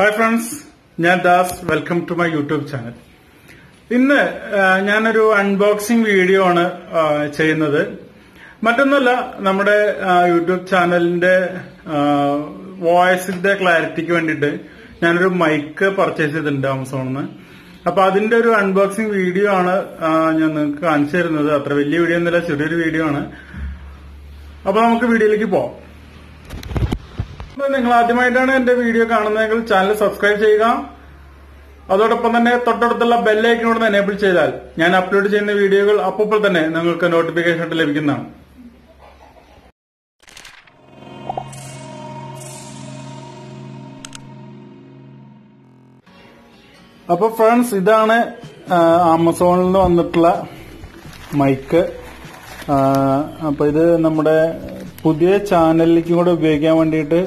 Hi friends ഞാൻ Das. Welcome to my YouTube channel ഇന്ന് ഞാനൊരു അൺബോക്സിംഗ് വീഡിയോ ആണ് ചെയ്യുന്നത്. മറ്റൊന്നല്ല നമ്മുടെ യൂട്യൂബ് ചാനലിന്റെ വോയിസിന്റെ ക്ലാരിറ്റിക്ക് വേണ്ടിയിട്ട് ഞാനൊരു മൈക്ക് പർച്ചേസ് ചെയ്തിട്ടുണ്ട് ആമസോണിൽ നിന്ന് അപ്പൊ അതിന്റെ ഒരു അൺബോക്സിംഗ് വീഡിയോ ആണ് ഞാൻ നിങ്ങൾക്ക് കാണിച്ചു തരുന്നത്. അത്ര വലിയ വീഡിയോ ഒന്നുമില്ല ചെറിയൊരു വീഡിയോ ആണ്. അപ്പൊ നമുക്ക് വീഡിയോയിലേക്ക് പോവാം. അപ്പൊ നിങ്ങൾ ആദ്യമായിട്ടാണ് എന്റെ വീഡിയോ കാണുന്നതെങ്കിൽ ചാനൽ സബ്സ്ക്രൈബ് ചെയ്യുക. അതോടൊപ്പം തന്നെ തൊട്ടടുത്തുള്ള ബെല്ലൈക്കനോട് എനേബിൾ ചെയ്താൽ ഞാൻ അപ്ലോഡ് ചെയ്യുന്ന വീഡിയോകൾ അപ്പോൾ തന്നെ നിങ്ങൾക്ക് നോട്ടിഫിക്കേഷൻ ലഭിക്കുന്നതാണ്. അപ്പൊ ഫ്രണ്ട്സ് ഇതാണ് ആമസോണിൽ നിന്ന് വന്നിട്ടുള്ള മൈക്ക് അപ്പൊ ഇത് നമ്മുടെ പുതിയ ചാനലിലേക്കും കൂടെ ഉപയോഗിക്കാൻ വേണ്ടിയിട്ട്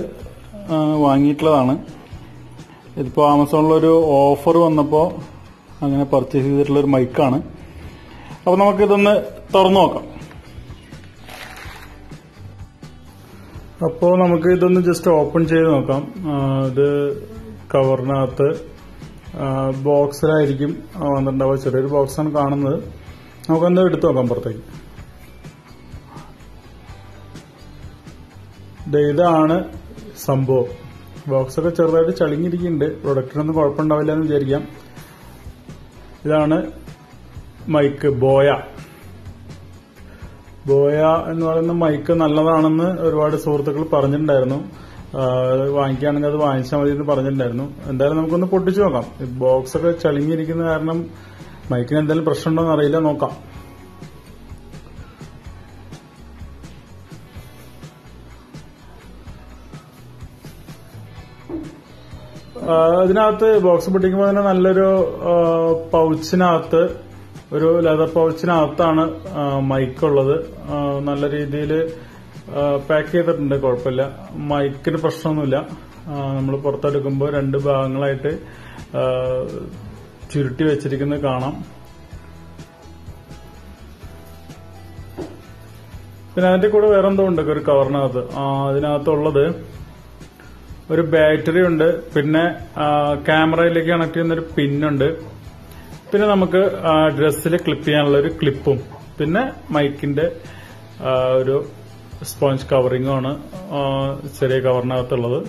വാങ്ങിയിട്ടുള്ളതാണ്. ഇതിപ്പോൾ ആമസോണിലൊരു ഓഫർ വന്നപ്പോൾ അങ്ങനെ പർച്ചേസ് ചെയ്തിട്ടുള്ള ഒരു മൈക്കാണ് അപ്പോൾ നമുക്കിതൊന്ന് തുറന്നു നോക്കാം. അപ്പോൾ നമുക്ക് ഇതൊന്ന് ജസ്റ്റ് ഓപ്പൺ ചെയ്ത് നോക്കാം. ഇത് കവറിനകത്ത് ബോക്സിലായിരിക്കും വന്നിട്ടുണ്ടാവുക. ചെറിയൊരു ബോക്സാണ് കാണുന്നത്. നമുക്കൊന്ന് എടുത്തു നോക്കാം പുറത്തേക്ക്. ഇതാണ് സംഭവം. ബോക്സ് ഒക്കെ ചെറുതായിട്ട് ചളിങ്ങിരിക്കുന്നുണ്ട് പ്രൊഡക്റ്റിനൊന്നും കുഴപ്പമുണ്ടാവില്ല എന്ന് വിചാരിക്കാം. ഇതാണ് മൈക്ക് ബോയ ബോയ എന്ന് പറയുന്ന മൈക്ക് നല്ലതാണെന്ന് ഒരുപാട് സുഹൃത്തുക്കൾ പറഞ്ഞിട്ടുണ്ടായിരുന്നു. വാങ്ങിക്കുകയാണെങ്കിൽ അത് വാങ്ങിച്ചാൽ മതി എന്ന് പറഞ്ഞിട്ടുണ്ടായിരുന്നു. എന്തായാലും നമുക്കൊന്ന് പൊട്ടിച്ചു നോക്കാം. ഈ ബോക്സ് ഒക്കെ ചളിങ്ങിയിരിക്കുന്ന കാരണം മൈക്കിന് എന്തെങ്കിലും പ്രശ്നമുണ്ടോ എന്നറിയില്ല നോക്കാം. അതിനകത്ത് ബോക്സ് പൊട്ടിക്കുമ്പോൾ തന്നെ നല്ലൊരു പൗച്ചിനകത്ത് ഒരു ലെതർ പൗച്ചിനകത്താണ് മൈക്കുള്ളത് നല്ല രീതിയിൽ പാക്ക് ചെയ്തിട്ടുണ്ട് കുഴപ്പമില്ല. മൈക്കിന് പ്രശ്നമൊന്നുമില്ല. നമ്മൾ പുറത്തെടുക്കുമ്പോൾ രണ്ട് ഭാഗങ്ങളായിട്ട് ചുരുട്ടി വെച്ചിരിക്കുന്നത് കാണാം. പിന്നെ അതിന്റെ കൂടെ വേറെന്തോ ഉണ്ട് ഒരു കവറിനകത്ത് അതിനകത്തുള്ളത് ഒരു ബാറ്ററി ഉണ്ട് പിന്നെ ക്യാമറയിലേക്ക് കണക്ട് ചെയ്യുന്ന ഒരു പിന്നുണ്ട്. പിന്നെ നമുക്ക് ഡ്രസ്സിൽ ക്ലിപ്പ് ചെയ്യാനുള്ള ഒരു ക്ലിപ്പും പിന്നെ മൈക്കിന്റെ ഒരു സ്പോഞ്ച് കവറിങ്ങും ആണ് ചെറിയ കവറിനകത്തുള്ളത്.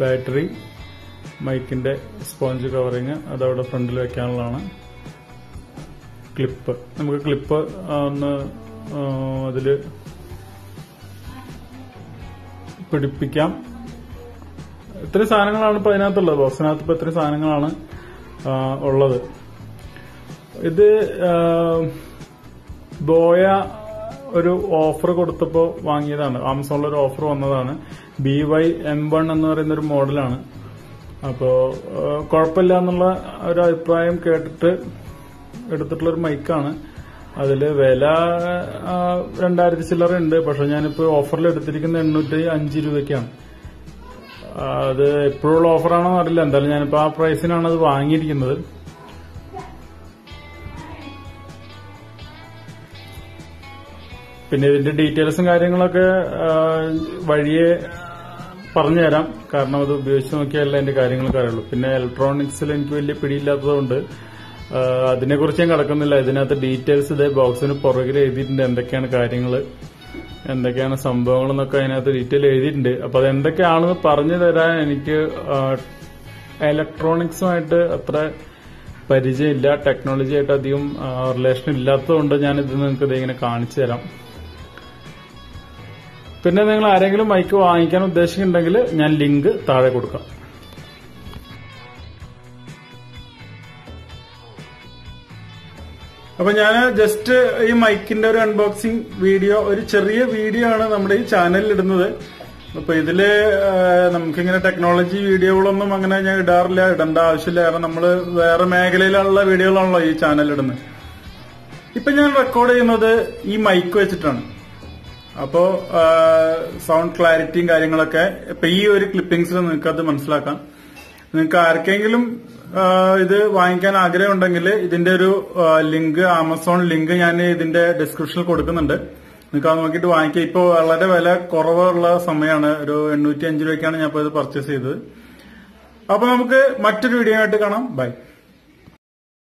ബാറ്ററി. മൈക്കിന്റെ സ്പോഞ്ച് കവറിങ് അതവിടെ ഫ്രണ്ടിൽ വെക്കാനുള്ളതാണ്. ക്ലിപ്പ്. നമുക്ക് ക്ലിപ്പ് ഒന്ന് അതിൽ പിടിപ്പിക്കാം. ഇത്രയും സാധനങ്ങളാണ് ഇപ്പൊ അതിനകത്തുള്ളത്. ബോക്സിനകത്ത് ഇപ്പൊ ഇത്രയും സാധനങ്ങളാണ് ഉള്ളത്. ഇത് ബോയ ഒരു ഓഫർ കൊടുത്തപ്പോ വാങ്ങിയതാണ്. ആമസോണിൽ ഒരു ഓഫർ വന്നതാണ്. ബി വൈ എം വൺ എന്ന് പറയുന്ന ഒരു മോഡലാണ്. അപ്പോ ആ, കുഴപ്പമില്ല എന്നുള്ള ഒരു അഭിപ്രായം കേട്ടിട്ട് എടുത്തിട്ടുള്ള ഒരു മൈക്കാണ്. അതിൽ വില രണ്ടായിരത്തി ചില്ലറ ഉണ്ട്. പക്ഷെ ഞാനിപ്പോ ഓഫറിൽ എടുത്തിരിക്കുന്ന എണ്ണൂറ്റി അഞ്ച് രൂപയ്ക്കാണ്. അത് എപ്പോഴുള്ള ഓഫറാണോ അറിയില്ല. എന്തായാലും ഞാനിപ്പോ ആ പ്രൈസിനാണ് അത് വാങ്ങിയിരിക്കുന്നത്. പിന്നെ ഇതിന്റെ ഡീറ്റെയിൽസും കാര്യങ്ങളൊക്കെ ആ, വഴിയെ പറഞ്ഞുതരാം. കാരണം അത് ഉപയോഗിച്ച് നോക്കിയാലേ അതിന്റെ കാര്യങ്ങളൊക്കെ അറിയുള്ളൂ. പിന്നെ ഇലക്ട്രോണിക്സിൽ എനിക്ക് വലിയ പിടിയില്ലാത്തതുകൊണ്ട് അതിനെക്കുറിച്ച് ഞാൻ കിടക്കുന്നില്ല. ഇതിനകത്ത് ഡീറ്റെയിൽസ് ഇതേ ബോക്സിന് പുറകിൽ എഴുതിയിട്ടുണ്ട്. എന്തൊക്കെയാണ് കാര്യങ്ങൾ എന്തൊക്കെയാണ് സംഭവങ്ങൾ എന്നൊക്കെ അതിനകത്ത് ഡീറ്റെയിൽ എഴുതിയിട്ടുണ്ട്. അപ്പൊ അത് എന്തൊക്കെയാണെന്ന് പറഞ്ഞു തരാൻ എനിക്ക് ഇലക്ട്രോണിക്സുമായിട്ട് അത്ര പരിചയമില്ല. ടെക്നോളജിയായിട്ട് അധികം റിലേഷൻ ഇല്ലാത്തതുകൊണ്ട് ഞാൻ ഇത് നിങ്ങൾക്ക് ഇതിങ്ങനെ കാണിച്ചു തരാം. പിന്നെ നിങ്ങൾ ആരെങ്കിലും മൈക്ക് വാങ്ങിക്കാൻ ഉദ്ദേശിക്കുന്നുണ്ടെങ്കിൽ ഞാൻ ലിങ്ക് താഴെ കൊടുക്കാം. അപ്പൊ ഞാൻ ജസ്റ്റ് ഈ മൈക്കിന്റെ ഒരു അൺബോക്സിംഗ് വീഡിയോ ഒരു ചെറിയ വീഡിയോ ആണ് നമ്മുടെ ഈ ചാനലിൽ ഇടുന്നത്. അപ്പൊ ഇതിൽ നമുക്കിങ്ങനെ ടെക്നോളജി വീഡിയോകളൊന്നും അങ്ങനെ ഞാൻ ഇടാറില്ല ഇടേണ്ട ആവശ്യമില്ല. കാരണം നമ്മൾ വേറെ മേഖലയിലുള്ള വീഡിയോകളാണല്ലോ ഈ ചാനൽ ഇടുന്നത്. ഇപ്പൊ ഞാൻ റെക്കോർഡ് ചെയ്യുന്നത് ഈ മൈക്ക് വെച്ചിട്ടാണ്. അപ്പോ സൗണ്ട് ക്ലാരിറ്റിയും കാര്യങ്ങളൊക്കെ ഇപ്പൊ ഈ ഒരു ക്ലിപ്പിംഗ്സിൽ നിങ്ങൾക്ക് അത് മനസ്സിലാക്കാം. നിങ്ങൾക്ക് ആർക്കെങ്കിലും ഇത് വാങ്ങിക്കാൻ ആഗ്രഹമുണ്ടെങ്കിൽ ഇതിന്റെ ഒരു ലിങ്ക് ആമസോൺ ലിങ്ക് ഞാൻ ഇതിന്റെ ഡിസ്ക്രിപ്ഷനിൽ കൊടുക്കുന്നുണ്ട്. നിങ്ങൾക്ക് അത് നോക്കിയിട്ട് വാങ്ങിക്കാം. ഇപ്പോൾ വളരെ വില കുറവുള്ള സമയമാണ് ഒരു എണ്ണൂറ്റി അഞ്ച് രൂപയ്ക്കാണ് ഞാൻ ഇപ്പോൾ ഇത് പർച്ചേസ് ചെയ്തത്. അപ്പോൾ നമുക്ക് മറ്റൊരു വീഡിയോ ആയിട്ട് കാണാം. ബൈ